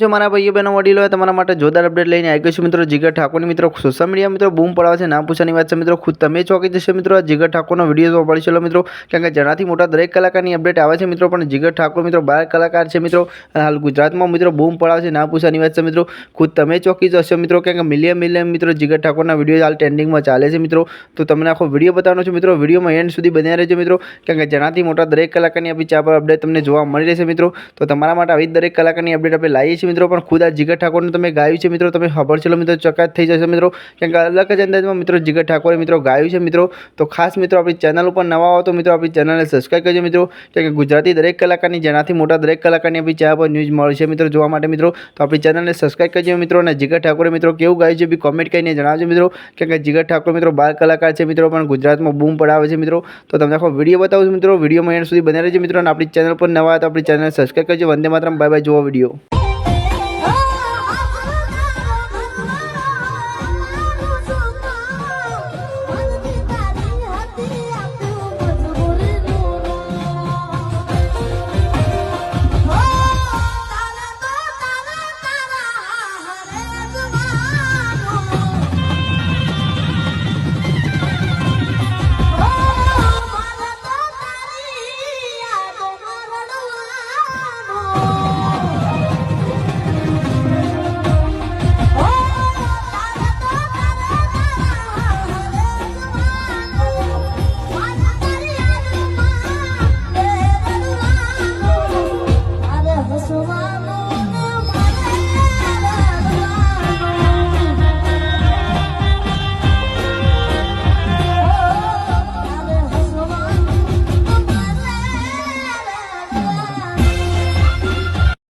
જો મારા ભાઈઓ બહેનો વડીલો તમારા માટે જોરદાર અપડેટ લઈને આવી ગયો છું મિત્રો. જીગર ઠાકોરની મિત્રો સોશિયલ મીડિયા મિત્રો બૂમ પડાવે છે. ના પૂછવાની વાત છે મિત્રો. ખુદ તમે ચોકી જશે મિત્રો. આ જીગર ઠાકોરનો વીડિયો જોવા પડી ચલો મિત્રો. કારણ કે જણાથી મોટા દરેક કલાકારની અપડેટ આવે છે મિત્રો. પણ જીગર ઠાકોર મિત્રો બાર કલાકાર છે મિત્રો. હાલ ગુજરાતમાં મિત્રો બૂમ પડાવે છે. ના પૂછવાની વાત છે મિત્રો. ખુદ તમે ચોકી જશો મિત્રો. કારણ કે મિલિયન મિલિયન મિત્રો જીગર ઠાકોરના વીડિયો હાલ ટ્રેન્ડિંગમાં ચાલે છે મિત્રો. તો તમને આખો વીડિયો બતાવવાનો છે મિત્રો. વિડીયોમાં એન્ડ સુધી બન્યા રહેજો મિત્રો. કારણ કે જણાથી મોટા દરેક કલાકારની આપણી ચા પર અપડેટ તમને જોવા મળી રહેશે મિત્રો. તો તમારા માટે આવી દરેક કલાકારની અપડેટ આપણે લાવીએ છીએ મિત્રો, પણ ખુદ આ જીગર ઠાકોરને તમે ગાયું છે મિત્રો, તમે ખબર છે મિત્રો, ચકાત થઈ જશે મિત્રો. કેમ કે અલગ જ અંદાજમાં મિત્રો જીગર ઠાકોરે મિત્રો ગાયું છે મિત્રો. તો ખાસ મિત્રો, આપણી ચેનલ ઉપર નવા હો તો મિત્રો, આપણી ચેનલને સબસ્ક્રાઈબ કરજો મિત્રો. કેમ કે ગુજરાતી દરેક કલાકારની, જેનાથી મોટા દરેક કલાકારની આપણી ચેનલ પર ન્યૂઝ મળે છે મિત્રો, જોવા માટે મિત્રો. તો આપણી ચેનલને સબસ્ક્રાઈબ કરજો મિત્રો અને જીગર ઠાકોરે મિત્રો કેવું ગાયું છે બી કોમેન્ટ કરીને જણાવજો મિત્રો. કેમ કે જીગર ઠાકોર મિત્રો બાર કલાકાર છે મિત્રો, પણ ગુજરાતમાં બૂમ પડાવે છે મિત્રો. તો તમને આખો વીડિયો બતાવું છું મિત્રો. વિડીયોમાં એન્ડ સુધી બને રહેજો મિત્રો અને આપણી ચેનલ પર નવા તો આપણી ચેનલ સબસ્ક્રાઈબ કરજો. વંદે માત્રમ. બાય બાય જોવો વીડિયો.